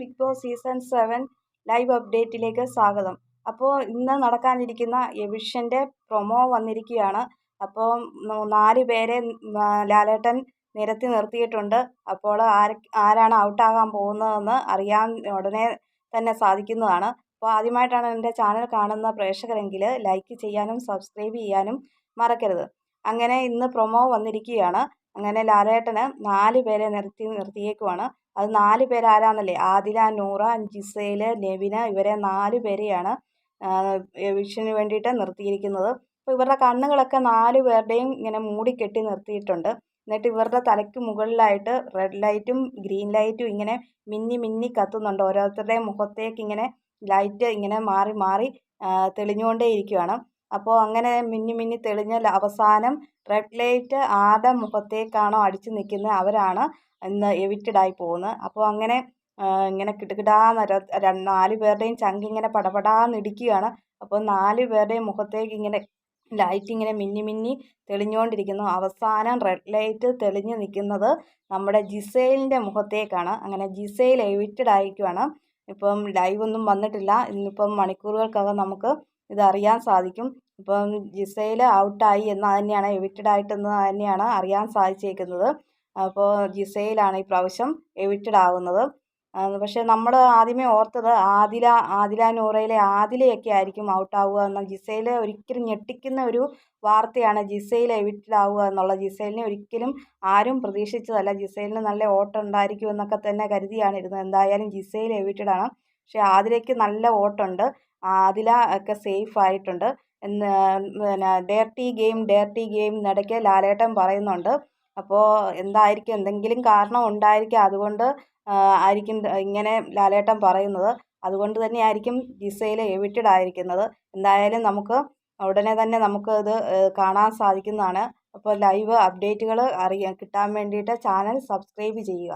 Bigg Boss season seven live അപ്ഡേറ്റിലേക്ക് സ്വാഗതം. അപ്പോൾ ഇന്ന് നടക്കാനിരിക്കുന്ന എവിഷന്റെ പ്രൊമോ വന്നിരിക്കുകയാണ്. അപ്പോൾ നാല് പേരെ ലാലേട്ടൻ നിരത്തി നിർത്തിയിട്ടുണ്ട്. അപ്പോൾ ആര് ആരാണ് ഔട്ടാകാൻ പോകുന്നതെന്ന് അറിയാൻ ഉടനെ തന്നെ സാധിക്കുന്നതാണ്. അപ്പോൾ ആദ്യമായിട്ടാണ് എന്റെ ചാനൽ കാണുന്ന പ്രേക്ഷകരെങ്കിൽ ലൈക്ക് ചെയ്യാനും സബ്സ്ക്രൈബ് ചെയ്യാനും മറക്കരുത്. അങ്ങനെ ഇന്ന് പ്രൊമോ വന്നിരിക്കുകയാണ്. അങ്ങനെ ലാലേട്ടന് നാല് പേരെ നിർത്തി നിർത്തിയേക്കുവാണ്. അത് നാല് പേരാരാന്നല്ലേ? ആദില നൂറ ജിസേൽ നെവിന ഇവരെ നാല് പേരെയാണ് വിഷന് വേണ്ടിയിട്ട് നിർത്തിയിരിക്കുന്നത്. അപ്പോൾ ഇവരുടെ കണ്ണുകളൊക്കെ നാല് പേരുടെയും ഇങ്ങനെ മൂടിക്കെട്ടി നിർത്തിയിട്ടുണ്ട്. എന്നിട്ട് ഇവരുടെ തലയ്ക്ക് മുകളിലായിട്ട് റെഡ് ലൈറ്റും ഗ്രീൻ ലൈറ്റും ഇങ്ങനെ മിന്നി മിന്നി കത്തുന്നുണ്ട്. ഓരോരുത്തരുടെയും മുഖത്തേക്ക് ഇങ്ങനെ ലൈറ്റ് ഇങ്ങനെ മാറി മാറി തെളിഞ്ഞുകൊണ്ടേ ഇരിക്കുകയാണ് അപ്പോൾ അങ്ങനെ മിന്നി മിന്നി തെളിഞ്ഞ അവസാനം റെഡ് ലൈറ്റ് ആരുടെ മുഖത്തേക്കാണോ അടിച്ചു നിൽക്കുന്നത് അവരാണ് ഇന്ന് എവിറ്റഡായി പോകുന്നത്. അപ്പോൾ അങ്ങനെ ഇങ്ങനെ കിടുകിടാന്ന് നാല് പേരുടെയും ചങ്കിങ്ങനെ പടപടാന്ന് ഇടിക്കുകയാണ് അപ്പോൾ നാല് പേരുടെയും മുഖത്തേക്ക് ഇങ്ങനെ ലൈറ്റ് ഇങ്ങനെ മിന്നി മിന്നി തെളിഞ്ഞുകൊണ്ടിരിക്കുന്നു. അവസാനം റെഡ് ലൈറ്റ് തെളിഞ്ഞു നിൽക്കുന്നത് നമ്മുടെ ജിസൈലിന്റെ മുഖത്തേക്കാണ്. അങ്ങനെ ജിസൈൽ എവിറ്റഡ് ആയിരിക്കുകയാണ് ഇപ്പം ലൈവ് ഒന്നും വന്നിട്ടില്ല. ഇന്നിപ്പം മണിക്കൂറുകൾക്കകം നമുക്ക് ഇതറിയാൻ സാധിക്കും. ഇപ്പം ജിസയിൽ ഔട്ടായി എന്ന് തന്നെയാണ് എവിക്റ്റഡ് ആയിട്ടെന്ന് തന്നെയാണ് അറിയാൻ സാധിച്ചേക്കുന്നത്. അപ്പോൾ ജിസയിലാണ് ഈ പ്രാവശ്യം എവിക്റ്റഡ് ആവുന്നത് പക്ഷേ നമ്മൾ ആദ്യമേ ഓർത്തത് ആദില ആദില നൂറയിലെ ആദിലയൊക്കെ ആയിരിക്കും ഔട്ടാവുക എന്ന ജിസയിൽ ഒരിക്കലും ഞെട്ടിക്കുന്ന ഒരു വാർത്തയാണ് ജിസയിൽ എവിക്റ്റഡ് ആവുക എന്നുള്ള. ജിസയിലിനെ ഒരിക്കലും ആരും പ്രതീക്ഷിച്ചതല്ല. ജിസയിലിന് നല്ല ഓട്ടം ഉണ്ടായിരിക്കും എന്നൊക്കെ തന്നെ കരുതിയാണ് ഇരുന്നത്. എന്തായാലും ജിസയിൽ എവിക്റ്റഡ് ആണ് പക്ഷേ ആദിലയ്ക്ക് നല്ല ഓട്ടമുണ്ട് ആദില ഒക്കെ സേഫ് ആയിട്ടുണ്ട്. പിന്നെ ഡേർട്ടി ഗെയിം ഡേർട്ടി ഗെയിം എന്നിടയ്ക്ക് ലാലേട്ടൻ പറയുന്നുണ്ട്. അപ്പോൾ എന്തായിരിക്കും? എന്തെങ്കിലും കാരണം ഉണ്ടായിരിക്കാം. അതുകൊണ്ട് ആയിരിക്കും ഇങ്ങനെ ലാലേട്ടൻ പറയുന്നത്. അതുകൊണ്ട് തന്നെ ആയിരിക്കും ജിസയിൽ എവിറ്റഡ് ആയിരിക്കുന്നത്. എന്തായാലും നമുക്ക് ഉടനെ തന്നെ നമുക്ക് ഇത് കാണാൻ സാധിക്കുന്നതാണ്. അപ്പോൾ ലൈവ് അപ്ഡേറ്റുകൾ അറിയാൻ കിട്ടാൻ വേണ്ടിയിട്ട് ചാനൽ സബ്സ്ക്രൈബ് ചെയ്യുക.